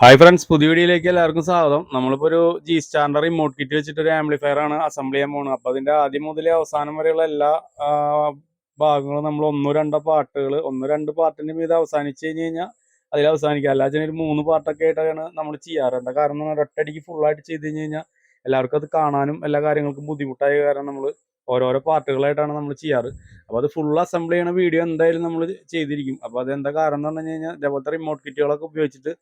Hi friends പുതിയ വീഡിയോയിലേക്ക് എല്ലാവർക്കും സ്വാഗതം. നമ്മളിപ്പോൾ ഒരു ജി സ്റ്റാൻഡർ റിമോട്ട് കിറ്റ് വെച്ചിട്ട് ഒരു ആംപ്ലിഫയർ ആണ് അസംബിൾ ചെയ്യാൻ പോകുന്നത് അപ്പോൾ അതിന്റെ ആദ്യം മുതൽ അവസാനം വരെയുള്ള എല്ലാ ഭാഗങ്ങളും നമ്മൾ ഒന്നോ രണ്ടോ പാട്ടുകൾ ഒന്നോ രണ്ട് പാർട്ടിന്റെ മീത് അവസാനിച്ച് കഴിഞ്ഞ് കഴിഞ്ഞാൽ അതിൽ അവസാനിക്കുക. അല്ലാതെ ഒരു മൂന്ന് പാട്ടൊക്കെ ആയിട്ടാണ് നമ്മൾ ചെയ്യാറ്. എന്താ കാരണം ഒറ്റയടിക്ക് ഫുള്ളായിട്ട് ചെയ്ത് കഴിഞ്ഞ് കഴിഞ്ഞാൽ എല്ലാവർക്കും അത് കാണാനും എല്ലാ കാര്യങ്ങൾക്കും ബുദ്ധിമുട്ടായ കാരണം നമ്മൾ ഓരോരോ പാർട്ടുകളായിട്ടാണ് നമ്മൾ ചെയ്യാറ്. അപ്പോൾ അത് ഫുൾ അസംബിൾ ചെയ്യണ വീഡിയോ എന്തായാലും നമ്മൾ ചെയ്തിരിക്കും. അപ്പോൾ അത് എന്താ കാരണം എന്ന് പറഞ്ഞു കഴിഞ്ഞാൽ ഇതേപോലത്തെ റിമോട്ട് കിറ്റുകളൊക്കെ ഉപയോഗിച്ചിട്ട്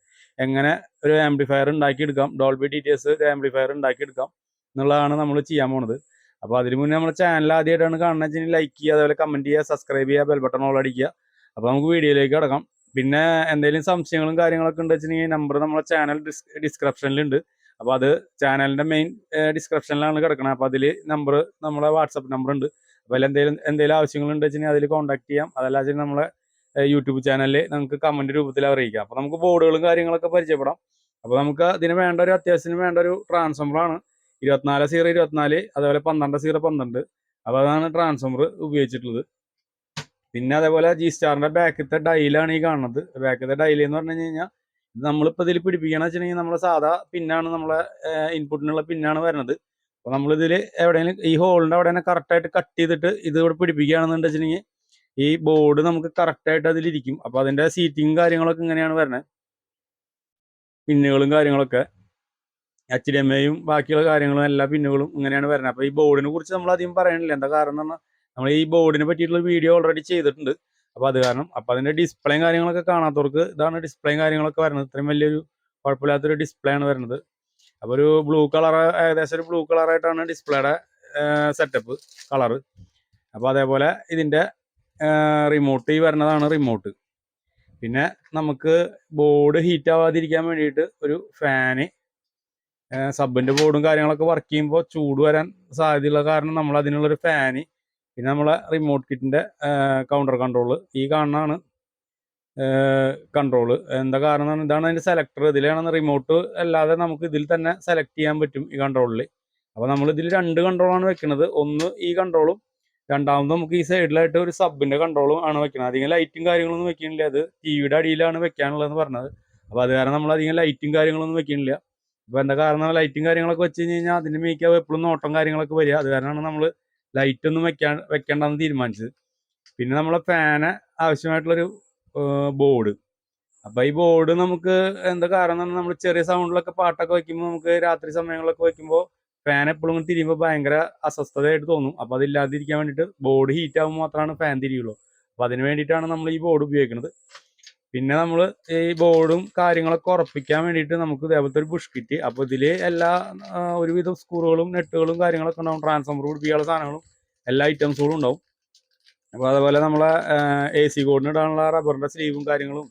എങ്ങനെ ഒരു ആംപ്ലിഫയർ ഉണ്ടാക്കിയെടുക്കാം ഡോൾബി ഡീറ്റെയിൽസ് ഒരു ആംപ്ലിഫയർ ഉണ്ടാക്കിയെടുക്കാം എന്നുള്ളതാണ് നമ്മൾ ചെയ്യാൻ പോണത്. അപ്പോൾ അതിന് മുന്നേ നമ്മുടെ ചാനൽ ആദ്യമായിട്ടാണ് കാണുന്നത് വെച്ചാൽ ലൈക്ക് ചെയ്യുക അതേപോലെ കമന്റ് ചെയ്യുക സബ്സ്ക്രൈബ് ചെയ്യുക ബെൽ ബട്ടൺ ഓൾ അടിക്കുക. അപ്പോൾ നമുക്ക് വീഡിയോയിലേക്ക് കിടക്കാം. പിന്നെ എന്തെങ്കിലും സംശയങ്ങളും കാര്യങ്ങളൊക്കെ ഉണ്ട് വെച്ചിട്ടുണ്ടെങ്കിൽ നമ്പർ നമ്മുടെ ചാനൽ ഡിസ്ക്രിപ്ഷനിലുണ്ട് അപ്പോൾ അത് ചാനലിന്റെ മെയിൻ ഡിസ്ക്രിപ്ഷനിലാണ് കിടക്കുന്നത് അപ്പോൾ അതിൽ നമ്പർ നമ്മളെ വാട്സപ്പ് നമ്പർ ഉണ്ട്. അപ്പോൾ എന്തെങ്കിലും എന്തെങ്കിലും ആവശ്യങ്ങളുണ്ട് വെച്ചിട്ടുണ്ടെങ്കിൽ അതിൽ കോൺടാക്ട് ചെയ്യാം. അതല്ല വെച്ചാൽ നമ്മളെ യൂട്യൂബ് ചാനലിൽ നമുക്ക് കമന്റ് രൂപത്തിൽ അറിയിക്കാം. അപ്പോൾ നമുക്ക് ബോർഡുകളും കാര്യങ്ങളൊക്കെ പരിചയപ്പെടാം. അപ്പോൾ നമുക്ക് അതിന് വേണ്ട ഒരു അത്യാവശ്യത്തിന് വേണ്ട ഒരു ട്രാൻസ്ഫോമറാണ് ഇരുപത്തിനാല് സീറോ ഇരുപത്തിനാല് അതേപോലെ പന്ത്രണ്ട് സീറോ പന്ത്രണ്ട്. അപ്പോൾ അതാണ് ട്രാൻസ്ഫോമർ ഉപയോഗിച്ചിട്ടുള്ളത്. പിന്നെ അതേപോലെ ജി സ്റ്റാറിന്റെ ബാക്കത്തെ ഡൈലാണ് ഈ കാണുന്നത്. ബാക്കത്തെ ഡൈൽ എന്ന് പറഞ്ഞു കഴിഞ്ഞാൽ നമ്മളിപ്പോൾ ഇതിൽ പിടിപ്പിക്കണമെന്ന് വെച്ചിട്ടുണ്ടെങ്കിൽ നമ്മളെ സാധാ പിന്നാണ് നമ്മളെ ഇൻപുട്ടിനുള്ള പിന്നാണ് വരുന്നത്. അപ്പോൾ നമ്മളിതിൽ എവിടെയെങ്കിലും ഈ ഹോളിന്റെ അവിടെ കറക്റ്റായിട്ട് കട്ട് ചെയ്തിട്ട് ഇത് ഇവിടെ പിടിപ്പിക്കുകയാണെന്ന് വെച്ചിട്ടുണ്ടെങ്കിൽ ഈ ബോർഡ് നമുക്ക് കറക്റ്റായിട്ട് അതിലിരിക്കും. അപ്പോൾ അതിന്റെ സീറ്റിങ്ങും കാര്യങ്ങളൊക്കെ ഇങ്ങനെയാണ് വരുന്നത്. പിന്നുകളും കാര്യങ്ങളൊക്കെ എച്ച് ഡി എം എയും ബാക്കിയുള്ള കാര്യങ്ങളും എല്ലാ പിന്നുകളും ഇങ്ങനെയാണ് വരുന്നത്. അപ്പോൾ ഈ ബോർഡിനെ കുറിച്ച് നമ്മൾ അധികം പറയണില്ല എന്താ കാരണം എന്ന് പറഞ്ഞാൽ നമ്മൾ ഈ ബോർഡിനെ പറ്റിയിട്ടുള്ള വീഡിയോ ഓൾറെഡി ചെയ്തിട്ടുണ്ട്. അപ്പോൾ അത് കാരണം അപ്പോൾ അതിന്റെ ഡിസ്പ്ലേയും കാര്യങ്ങളൊക്കെ കാണാത്തവർക്ക് ഇതാണ് ഡിസ്പ്ലേയും കാര്യങ്ങളൊക്കെ വരുന്നത്. ഇത്രയും വലിയൊരു കുഴപ്പമില്ലാത്തൊരു ഡിസ്പ്ലേ ആണ് വരുന്നത്. അപ്പോൾ ഒരു ബ്ലൂ കളർ ഏകദേശം ഒരു ബ്ലൂ കളറായിട്ടാണ് ഡിസ്പ്ലേയുടെ സെറ്റപ്പ് കളറ് അപ്പോൾ അതേപോലെ ഇതിന്റെ റിമോട്ട് ഈ വരുന്നതാണ് റിമോട്ട് പിന്നെ നമുക്ക് ബോർഡ് ഹീറ്റ് ആവാതിരിക്കാൻ വേണ്ടിയിട്ട് ഒരു ഫാന് സബിന്റെ ബോർഡും കാര്യങ്ങളൊക്കെ വർക്ക് ചെയ്യുമ്പോൾ ചൂട് വരാൻ സാധ്യതയുള്ള കാരണം നമ്മൾ അതിനുള്ളൊരു ഫാന് പിന്നെ നമ്മളെ റിമോട്ട് കിറ്റിന്റെ കൗണ്ടർ കൺട്രോൾ ഈ കാണുന്നതാണ് കൺട്രോൾ എന്താ കാരണം ഇതാണ് അതിന്റെ സെലക്ടർ ഇതിലാണ് റിമോട്ട് അല്ലാതെ നമുക്ക് ഇതിൽ തന്നെ സെലക്ട് ചെയ്യാൻ പറ്റും ഈ കൺട്രോളിൽ അപ്പോൾ നമ്മൾ ഇതിൽ രണ്ട് കൺട്രോളാണ് വെക്കുന്നത് ഒന്ന് ഈ കൺട്രോളും രണ്ടാമത് നമുക്ക് ഈ സൈഡിലായിട്ട് ഒരു സബിന്റെ കൺട്രോളും ആണ് വെക്കുന്നത് അധികം ലൈറ്റും കാര്യങ്ങളൊന്നും വെക്കുന്നില്ല അത് ടി വിയുടെ അടിയിലാണ് വെക്കാനുള്ളതെന്ന് പറഞ്ഞത്. അപ്പോൾ അത് കാരണം നമ്മൾ അധികം ലൈറ്റും കാര്യങ്ങളൊന്നും വെക്കുന്നില്ല അപ്പോൾ എന്താ കാരണം ലൈറ്റും കാര്യങ്ങളൊക്കെ വെച്ച് കഴിഞ്ഞ് കഴിഞ്ഞാൽ അതിന്റെ മേക്കാവ് എപ്പോഴും നോട്ടം കാര്യങ്ങളൊക്കെ വരിക. അത് കാരണമാണ് നമ്മൾ ലൈറ്റ് ഒന്നും വെക്കാൻ വെക്കേണ്ടെന്ന് തീരുമാനിച്ചത്. പിന്നെ നമ്മളെ ഫാന് ആവശ്യമായിട്ടുള്ളൊരു ബോർഡ് അപ്പോൾ ഈ ബോർഡ് നമുക്ക് എന്താ കാരണം നമ്മൾ ചെറിയ സൗണ്ടിലൊക്കെ പാട്ടൊക്കെ വെക്കുമ്പോൾ നമുക്ക് രാത്രി സമയങ്ങളിലൊക്കെ വെക്കുമ്പോൾ ഫാൻ എപ്പോഴും തിരിയുമ്പോൾ ഭയങ്കര അസ്വസ്ഥതയായിട്ട് തോന്നും. അപ്പോൾ അതില്ലാതിരിക്കാൻ വേണ്ടിയിട്ട് ബോർഡ് ഹീറ്റ് ആകുമ്പോൾ മാത്രമാണ് ഫാൻ തിരിയുള്ളൂ. അപ്പോൾ അതിന് വേണ്ടിയിട്ടാണ് നമ്മൾ ഈ ബോർഡ് ഉപയോഗിക്കുന്നത് പിന്നെ നമ്മൾ ഈ ബോർഡും കാര്യങ്ങളൊക്കെ ഉറപ്പിക്കാൻ വേണ്ടിയിട്ട് നമുക്ക് ഇതേപോലത്തെ ഒരു ബുഷ് കിറ്റ് അപ്പോൾ ഇതിൽ എല്ലാ ഒരുവിധം സ്ക്രൂകളും നെട്ടുകളും കാര്യങ്ങളൊക്കെ ഉണ്ടാവും. ട്രാൻസ്ഫോമർ പിടിപ്പിക്കാനുള്ള സാധനങ്ങളും എല്ലാ ഐറ്റംസുകളും ഉണ്ടാവും. അപ്പോൾ അതുപോലെ നമ്മളെ എ സി കോഡിന് ഇടാനുള്ള റബ്ബറിന്റെ സ്ലീവും കാര്യങ്ങളും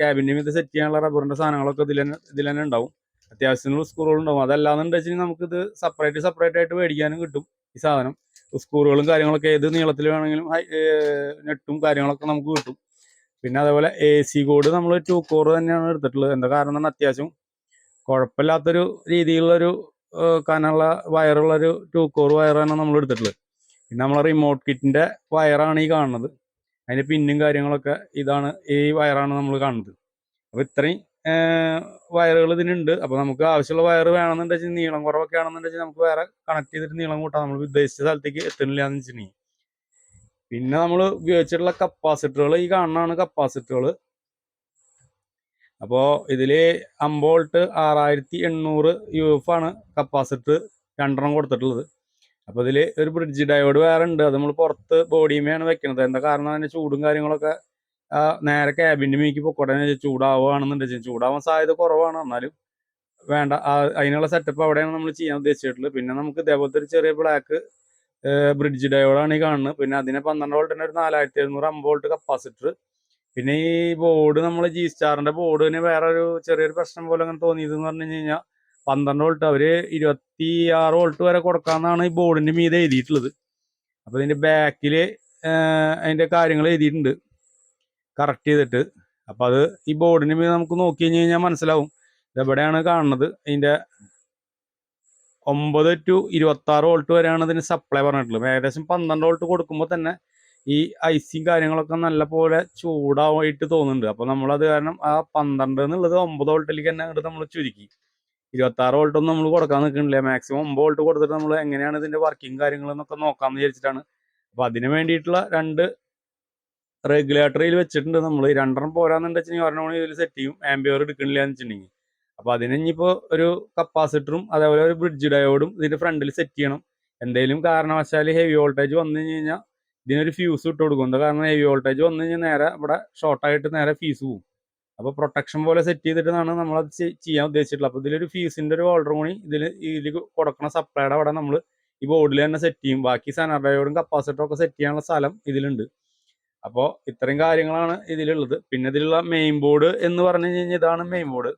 ക്യാബിന്റെ മീത് സെറ്റ് ചെയ്യാനുള്ള റബ്ബറിന്റെ സാധനങ്ങളൊക്കെ ഇതിൽ തന്നെ ഇതിൽ തന്നെ ഉണ്ടാവും. അത്യാവശ്യത്തിനുള്ള അതല്ലാന്നുണ്ട് വെച്ചാൽ നമുക്കിത് സെപ്പറേറ്റ് സെപ്പറേറ്റ് ആയിട്ട് മേടിക്കാനും കിട്ടും ഈ സാധനം. സ്ക്രൂകളും കാര്യങ്ങളൊക്കെ ഏത് നീളത്തിൽ വേണമെങ്കിലും നെട്ടും കാര്യങ്ങളൊക്കെ നമുക്ക് കിട്ടും. പിന്നെ അതേപോലെ എ സി കോഡ് നമ്മൾ ടു കോർ തന്നെയാണ് എടുത്തിട്ടുള്ളത്. എന്താ കാരണം അത്യാവശ്യം കുഴപ്പമില്ലാത്തൊരു രീതിയിലുള്ളൊരു കനുള്ള വയറുള്ളൊരു ടു കോർ വയറാണ് നമ്മൾ എടുത്തിട്ടുള്ളത്. പിന്നെ നമ്മളെ റിമോട്ട് കിറ്റിന്റെ വയറാണ് ഈ കാണുന്നത്. അതിന്റെ പിന്നും കാര്യങ്ങളൊക്കെ ഇതാണ് ഈ വയറാണ് നമ്മൾ കാണുന്നത്. അപ്പോൾ ഇത്രയും വയറുകൾ ഇതിനുണ്ട്. അപ്പോൾ നമുക്ക് ആവശ്യമുള്ള വയർ വേണമെന്നുണ്ടെങ്കിൽ നീളം കുറവൊക്കെ ആണെന്നുണ്ടെങ്കിൽ നമുക്ക് വേറെ കണക്ട് ചെയ്തിട്ട് നീളം കൂട്ടാം. നമ്മൾ ഉദ്ദേശിച്ച സ്ഥലത്തേക്ക് എത്തുന്നില്ല എന്ന് വെച്ചിട്ടുണ്ടെങ്കിൽ. പിന്നെ നമ്മൾ ഉപയോഗിച്ചിട്ടുള്ള കപ്പാസിറ്ററുകൾ ഈ കാണുന്നതാണ് കപ്പാസിറ്ററുകൾ അപ്പോൾ ഇതിൽ അമ്പോൾട്ട് ആറായിരത്തി എണ്ണൂറ് യു എഫ് ആണ് കപ്പാസിറ്റർ രണ്ടെണ്ണം കൊടുത്തിട്ടുള്ളത്. അപ്പോൾ ഇതിൽ ഒരു ബ്രിഡ്ജ് ഡയോഡ് വേറെ ഉണ്ട്. അത് നമ്മൾ പുറത്ത് ബോഡിയുമേയാണ് വെക്കുന്നത് എന്താ കാരണം അതിന്റെ ചൂടും കാര്യങ്ങളൊക്കെ നേരെ ക്യാബിന്റെ മീക്ക് പൊക്കോട്ടെ ചൂടാവുകയാണെന്നുണ്ടെങ്കിൽ ചൂടാവാൻ സാധ്യത കുറവാണ്. എന്നാലും വേണ്ട. അതിനുള്ള സെറ്റപ്പ് അവിടെയാണ് നമ്മൾ ചെയ്യാൻ ഉദ്ദേശിച്ചിട്ടുള്ളത്. പിന്നെ നമുക്ക് ഇതേപോലത്തെ ഒരു ചെറിയ ബ്ലാക്ക് ബ്രിഡ്ജ് ഡയോഡാണ് ഈ കാണുന്നത്. പിന്നെ അതിനെ പന്ത്രണ്ട് വോൾട്ടിന്റെ ഒരു നാലായിരത്തി എഴുന്നൂറ് അമ്പത് വോൾട്ട് കപ്പാസിറ്റർ പിന്നെ ഈ ബോർഡ് നമ്മൾ ജി സ്റ്റാറിന്റെ തന്നെ വേറെ ഒരു ചെറിയൊരു പ്രശ്നം പോലെ അങ്ങനെ തോന്നിയത് എന്ന് പറഞ്ഞു കഴിഞ്ഞാൽ പന്ത്രണ്ട് വോൾട്ട് അവർ ഇരുപത്തി ആറ് വോൾട്ട് വരെ കൊടുക്കാന്നാണ് ഈ ബോർഡിന്റെ മീതെ എഴുതിയിട്ടുള്ളത്. അപ്പൊ ഇതിന്റെ ബാക്കിൽ അതിന്റെ കാര്യങ്ങൾ എഴുതിയിട്ടുണ്ട്. കറക്റ്റ് ചെയ്തിട്ട്. അപ്പൊ അത് ഈ ബോർഡിന്റെ മീതെ നമുക്ക് നോക്കി കഴിഞ്ഞ് കഴിഞ്ഞാൽ മനസ്സിലാവും. ഇതെവിടെയാണ് കാണുന്നത്? ഇതിന്റെ ഒമ്പത് ടു ഇരുപത്തി ആറ് വോൾട്ട് വരെയാണ് ഇതിന് സപ്ലൈ പറഞ്ഞിട്ടുള്ളത്. ഏകദേശം പന്ത്രണ്ട് വോൾട്ട് കൊടുക്കുമ്പോൾ തന്നെ ഈ ഐസിയും കാര്യങ്ങളൊക്കെ നല്ല പോലെ ചൂടായിട്ട് തോന്നുന്നുണ്ട്. അപ്പോൾ നമ്മളത് കാരണം ആ പന്ത്രണ്ട് എന്നുള്ളത് ഒമ്പത് വോൾട്ടിലേക്ക് തന്നെ അങ്ങോട്ട് നമ്മൾ ചുരുക്കി. ഇരുപത്താറ് വോൾട്ടൊന്നും നമ്മൾ കൊടുക്കാൻ നിൽക്കുന്നില്ല. മാക്സിമം ഒമ്പത് വോൾട്ട് കൊടുത്തിട്ട് നമ്മൾ എങ്ങനെയാണ് ഇതിന്റെ വർക്കിംഗ് കാര്യങ്ങളെന്നൊക്കെ നോക്കാമെന്ന് വിചാരിച്ചിട്ടാണ്. അപ്പോൾ അതിന് വേണ്ടിയിട്ടുള്ള രണ്ട് റെഗുലേറ്ററിൽ വെച്ചിട്ടുണ്ട് നമ്മൾ രണ്ടെണ്ണം പോരാന്നുണ്ടെങ്കിൽ ഒരെണ്ണം ഇതിൽ സെറ്റ് ചെയ്യും. ആംബിയോർ എടുക്കണില്ല എന്ന് വെച്ചിട്ടുണ്ടെങ്കിൽ അപ്പോൾ അതിന് ഇനിയിപ്പോൾ ഒരു കപ്പാസിറ്ററും അതേപോലെ ഒരു ബ്രിഡ്ജ് ഡയോഡും ഇതിന്റെ ഫ്രണ്ടിൽ സെറ്റ് ചെയ്യണം. എന്തെങ്കിലും കാരണവശാൽ ഹെവി വോൾട്ടേജ് വന്നു കഴിഞ്ഞ് കഴിഞ്ഞാൽ ഇതിനൊരു ഫ്യൂസ് ഇട്ട് കൊടുക്കും. എന്താ കാരണം? ഹെവി വോൾട്ടേജ് വന്നു കഴിഞ്ഞാൽ നേരെ ഇവിടെ ഷോർട്ടായിട്ട് നേരെ ഫീസ് പോകും അപ്പോൾ പ്രൊട്ടക്ഷൻ പോലെ സെറ്റ് ചെയ്തിട്ടാണ് നമ്മളത് ചെയ്യാൻ ഉദ്ദേശിച്ചിട്ടുള്ളത്. അപ്പോൾ ഇതിലൊരു ഫീസിന്റെ ഒരു ഓർഡർ കൂടി ഇതിൽ ഇതിൽ കൊടുക്കുന്ന സപ്ലൈയുടെ അവിടെ നമ്മൾ ഈ ബോർഡിൽ തന്നെ സെറ്റ് ചെയ്യും. ബാക്കി സനഡയോടും കപ്പാസിറ്ററും ഒക്കെ സെറ്റ് ചെയ്യാനുള്ള സ്ഥലം ഇതിലുണ്ട്. അപ്പോൾ ഇത്രയും കാര്യങ്ങളാണ് ഇതിലുള്ളത്. പിന്നെ ഇതിലുള്ള മെയിൻ ബോർഡ് എന്ന് പറഞ്ഞു കഴിഞ്ഞാൽ ഇതാണ് മെയിൻ ബോർഡ്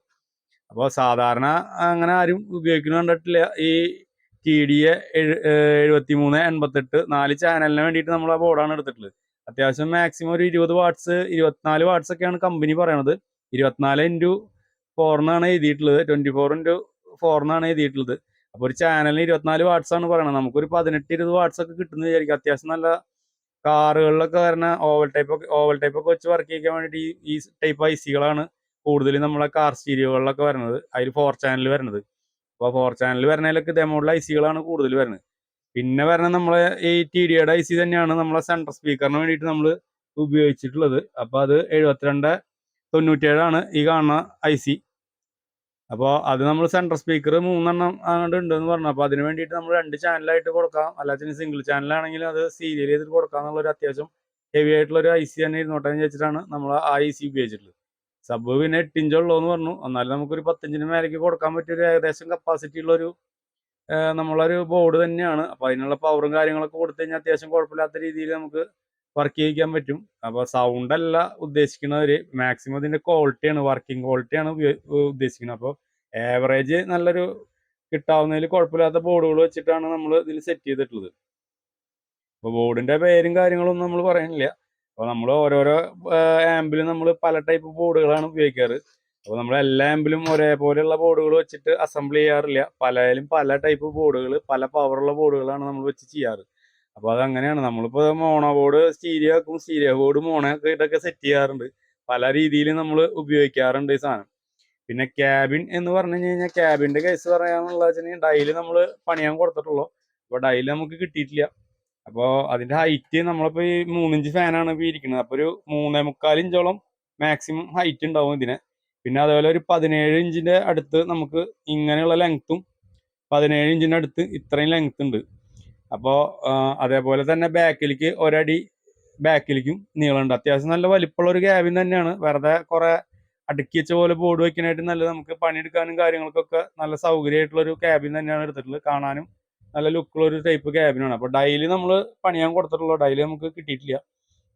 അപ്പോൾ സാധാരണ അങ്ങനെ ആരും ഉപയോഗിക്കുന്ന കണ്ടിട്ടില്ല. ഈ ടി ഡി എ എഴുപത്തി മൂന്ന് എൺപത്തെട്ട് നാല് ചാനലിന് വേണ്ടിയിട്ട് നമ്മൾ ആ ബോർഡാണ് എടുത്തിട്ടുള്ളത്. അത്യാവശ്യം മാക്സിമം ഒരു ഇരുപത് വാട്ട്സ് ഇരുപത്തിനാല് വാട്ട്സ് ഒക്കെയാണ് കമ്പനി പറയണത്. ഇരുപത്തിനാല് ഇന്റു ഫോറിനാണ് എഴുതിയിട്ടുള്ളത്. ട്വന്റി ഫോർ ഇന്റു ഫോറിനാണ് എഴുതിയിട്ടുള്ളത്. അപ്പോൾ ഒരു ചാനലിന് ഇരുപത്തിനാല് വാട്ട്സ് ആണ് പറയണത്. നമുക്കൊരു പതിനെട്ട് ഇരുപത് വാട്ട്സ് ഒക്കെ കിട്ടുന്നത് വിചാരിക്കും. അത്യാവശ്യം നല്ല കാറുകളിലൊക്കെ വരുന്ന ഓവൽ ടൈപ്പ് ഓവൽ ടൈപ്പ് ഒക്കെ വെച്ച് വർക്ക് ചെയ്യാൻ വേണ്ടിയിട്ട് ഈ ഈ ടൈപ്പ് ഐ സികളാണ് കൂടുതലും നമ്മളെ കാർ സ്റ്റീരിയോകളിലൊക്കെ വരുന്നത്. അതിൽ ഫോർ ചാനൽ വരുന്നത്. അപ്പോൾ ഫോർ ചാനൽ വരുന്നതിലൊക്കെ ഇതേമോഡൽ ഐ സികളാണ് കൂടുതൽ വരുന്നത്. പിന്നെ വരുന്ന നമ്മളെ ഈ ടി ഡിയുടെ ഐ സി തന്നെയാണ് നമ്മളെ സെൻട്രൽ സ്പീക്കറിന് വേണ്ടിയിട്ട് നമ്മൾ ഉപയോഗിച്ചിട്ടുള്ളത്. അപ്പോൾ അത് എഴുപത്തിരണ്ട് തൊണ്ണൂറ്റേഴാണ് ഈ കാണുന്ന ഐ സി അപ്പോൾ അത് നമ്മൾ സെൻട്രൽ സ്പീക്കർ മൂന്നെണ്ണം അങ്ങോട്ട് ഉണ്ടെന്ന് പറഞ്ഞു. അപ്പോൾ അതിന് വേണ്ടിയിട്ട് നമ്മൾ രണ്ട് ചാനലായിട്ട് കൊടുക്കാം. അല്ലാതെ സിംഗിൾ ചാനലാണെങ്കിൽ അത് സീരിയൽ ചെയ്തിട്ട് കൊടുക്കാം എന്നുള്ളൊരു അത്യാവശ്യം ഹെവി ആയിട്ടുള്ള ഒരു ഐ സി തന്നെ ഇരുന്നോട്ടെ എന്ന് വെച്ചിട്ടാണ് നമ്മൾ ആ ഐ സി ഉപയോഗിച്ചിട്ടുള്ളത്. സബ് പിന്നെ എട്ട് ഇഞ്ച് ഉള്ളൂ എന്ന് പറഞ്ഞു. എന്നാലും നമുക്കൊരു പത്തഞ്ചിന് മേലേക്ക് കൊടുക്കാൻ പറ്റിയ ഒരു ഏകദേശം കപ്പാസിറ്റി ഉള്ളൊരു നമ്മളൊരു ബോർഡ് തന്നെയാണ്. അപ്പോൾ അതിനുള്ള പവറും കാര്യങ്ങളൊക്കെ കൊടുത്തു കഴിഞ്ഞാൽ അത്യാവശ്യം കുഴപ്പമില്ലാത്ത രീതിയിൽ നമുക്ക് വർക്ക് ചെയ്യിക്കാൻ പറ്റും. അപ്പോൾ സൗണ്ട് അല്ല ഉദ്ദേശിക്കുന്നവര്. മാക്സിമം ഇതിന്റെ ക്വാളിറ്റിയാണ് വർക്കിംഗ് ക്വാളിറ്റിയാണ് ഉദ്ദേശിക്കുന്നത്. അപ്പോൾ ആവറേജ് നല്ലൊരു കിട്ടാവുന്നതിൽ കുഴപ്പമില്ലാത്ത ബോർഡുകൾ വെച്ചിട്ടാണ് നമ്മൾ ഇതിൽ സെറ്റ് ചെയ്തിട്ടുള്ളത്. അപ്പോൾ ബോർഡിന്റെ പേരും കാര്യങ്ങളൊന്നും നമ്മൾ പറയുന്നില്ല അപ്പോൾ നമ്മൾ ഓരോരോ ആമ്പിലും നമ്മൾ പല ടൈപ്പ് ബോർഡുകളാണ് ഉപയോഗിക്കാറ്. അപ്പോൾ നമ്മൾ എല്ലാ ആമ്പിലും ഒരേപോലെയുള്ള ബോർഡുകൾ വെച്ചിട്ട് അസംബിൾ ചെയ്യാറില്ല. പലയാലും പല ടൈപ്പ് ബോർഡുകൾ പല പവറുള്ള ബോർഡുകളാണ് നമ്മൾ വെച്ച് ചെയ്യാറ്. അപ്പോൾ അതങ്ങനെയാണ്. നമ്മളിപ്പോൾ മോണോ ബോർഡ് സ്റ്റീരിയോ ആക്കും. സ്റ്റീരിയോ ബോർഡ് മോണോ ഇതൊക്കെ സെറ്റ് ചെയ്യാറുണ്ട്. പല രീതിയിൽ നമ്മൾ ഉപയോഗിക്കാറുണ്ട് ഈ സാധനം പിന്നെ ക്യാബിൻ എന്ന് പറഞ്ഞു കഴിഞ്ഞാൽ ക്യാബിന്റെ കേസ് പറയാന്നുള്ളത് വെച്ചാൽ ഡൈൽ നമ്മൾ പണിയാൻ കൊടുത്തിട്ടുള്ളൂ. അപ്പോൾ ഡൈൽ നമുക്ക് കിട്ടിയിട്ടില്ല. അപ്പോൾ അതിന്റെ ഹൈറ്റ് നമ്മളിപ്പോൾ ഈ മൂന്നിഞ്ച് ഫാനാണ് ഇപ്പോൾ ഇരിക്കുന്നത്. അപ്പോൾ ഒരു മൂന്നേ മുക്കാൽ ഇഞ്ചോളം മാക്സിമം ഹൈറ്റ് ഉണ്ടാവും ഇതിന്. പിന്നെ അതേപോലെ ഒരു പതിനേഴ് ഇഞ്ചിന്റെ അടുത്ത് നമുക്ക് ഇങ്ങനെയുള്ള ലെങ്ത്തും പതിനേഴ് ഇഞ്ചിന്റെ അടുത്ത് ഇത്രയും ലെങ്ത് ഉണ്ട്. അപ്പോൾ അതേപോലെ തന്നെ ബാക്കിലേക്ക് ഒരടി ബാക്കിലേക്കും നീളമുണ്ട് അത്യാവശ്യം നല്ല വലിപ്പമുള്ള ഒരു ക്യാബിൻ തന്നെയാണ്. വെറുതെ കുറെ അടുക്കി വെച്ച പോലെ ബോർഡ് വെക്കാനായിട്ട് നല്ല നമുക്ക് പണിയെടുക്കാനും കാര്യങ്ങൾക്കൊക്കെ നല്ല സൗകര്യമായിട്ടുള്ള ഒരു ക്യാബിൻ തന്നെയാണ് എടുത്തിട്ടുള്ളത്. കാണാനും നല്ല ലുക്കുള്ള ഒരു ടൈപ്പ് ക്യാബിനാണ് അപ്പോൾ ഡൈലി നമ്മൾ പണിയാൻ കൊടുത്തിട്ടുള്ളൂ ഡൈലി നമുക്ക് കിട്ടിയിട്ടില്ല.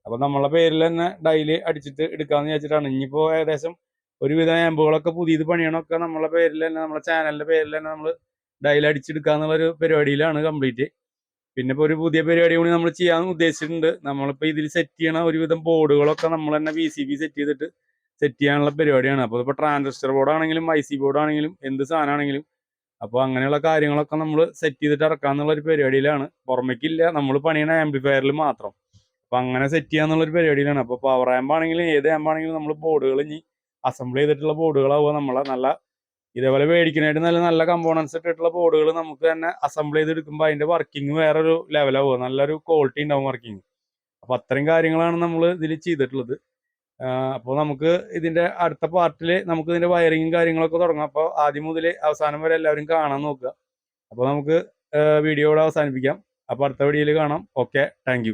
അപ്പോൾ നമ്മളെ പേരിൽ തന്നെ ഡൈലി അടിച്ചിട്ട് എടുക്കാമെന്ന് വിചാരിച്ചിട്ടാണ്. ഇനിയിപ്പോൾ ഏകദേശം ഒരുവിധം ആമ്പുകളൊക്കെ പുതിയത് പണിയണമൊക്കെ നമ്മളെ പേരിൽ തന്നെ നമ്മളെ ചാനലിന്റെ പേരിൽ തന്നെ നമ്മൾ ഡൈലി അടിച്ചെടുക്കാന്നുള്ളൊരു പരിപാടിയിലാണ് കംപ്ലീറ്റ് പിന്നെ ഇപ്പോൾ ഒരു പുതിയ പരിപാടി കൂടി നമ്മൾ ചെയ്യാൻ ഉദ്ദേശിച്ചിട്ടുണ്ട്. നമ്മളിപ്പോൾ ഇതിൽ സെറ്റ് ചെയ്യണ ഒരുവിധം ബോർഡുകളൊക്കെ നമ്മൾ തന്നെ വി സി ബി സെറ്റ് ചെയ്തിട്ട് സെറ്റ് ചെയ്യാനുള്ള പരിപാടിയാണ്. അപ്പോൾ ഇപ്പോൾ ട്രാൻസിസ്റ്റർ ബോർഡ് ആണെങ്കിലും ഐ സി ബോർഡ് ആണെങ്കിലും എന്ത് സാധനമാണെങ്കിലും അപ്പോൾ അങ്ങനെയുള്ള കാര്യങ്ങളൊക്കെ നമ്മൾ സെറ്റ് ചെയ്തിട്ട് ഇറക്കാന്നുള്ള ഒരു പരിപാടിയിലാണ്. പുറമേക്കില്ല നമ്മൾ പണിയണ ആംപ്ലിഫയറിൽ മാത്രം. അപ്പം അങ്ങനെ സെറ്റ് ചെയ്യാന്നുള്ള ഒരു പരിപാടിയിലാണ്. അപ്പോൾ പവർ ആമ്പ് ആണെങ്കിലും ഏത് ആമ്പ് ആണെങ്കിലും നമ്മൾ ബോർഡുകൾ ഇനി അസംബിൾ ചെയ്തിട്ടുള്ള ബോർഡുകളാവുക നമ്മളെ നല്ല ഇതേപോലെ മേടിക്കാനായിട്ട് നല്ല നല്ല കമ്പോണൻസ് ഇട്ടിട്ടുള്ള ബോർഡുകൾ നമുക്ക് തന്നെ അസംബിൾ ചെയ്തെടുക്കുമ്പോൾ അതിന്റെ വർക്കിംഗ് വേറൊരു ലെവലാവുക നല്ലൊരു ക്വാളിറ്റി ഉണ്ടാവും വർക്കിംഗ് അപ്പം അത്രയും കാര്യങ്ങളാണ് നമ്മൾ ഇതിൽ ചെയ്തിട്ടുള്ളത്. അപ്പോൾ നമുക്ക് ഇതിന്റെ അടുത്ത പാർട്ടിൽ നമുക്ക് ഇതിന്റെ വയറിങ്ങും കാര്യങ്ങളൊക്കെ തുടങ്ങാം. അപ്പോൾ ആദ്യം മുതൽ അവസാനം വരെ എല്ലാവരും കാണാൻ നോക്കുക. അപ്പോൾ നമുക്ക് വീഡിയോ ഇവിടെ അവസാനിപ്പിക്കാം. അപ്പോൾ അടുത്ത വീഡിയോയിൽ കാണാം. Okay thank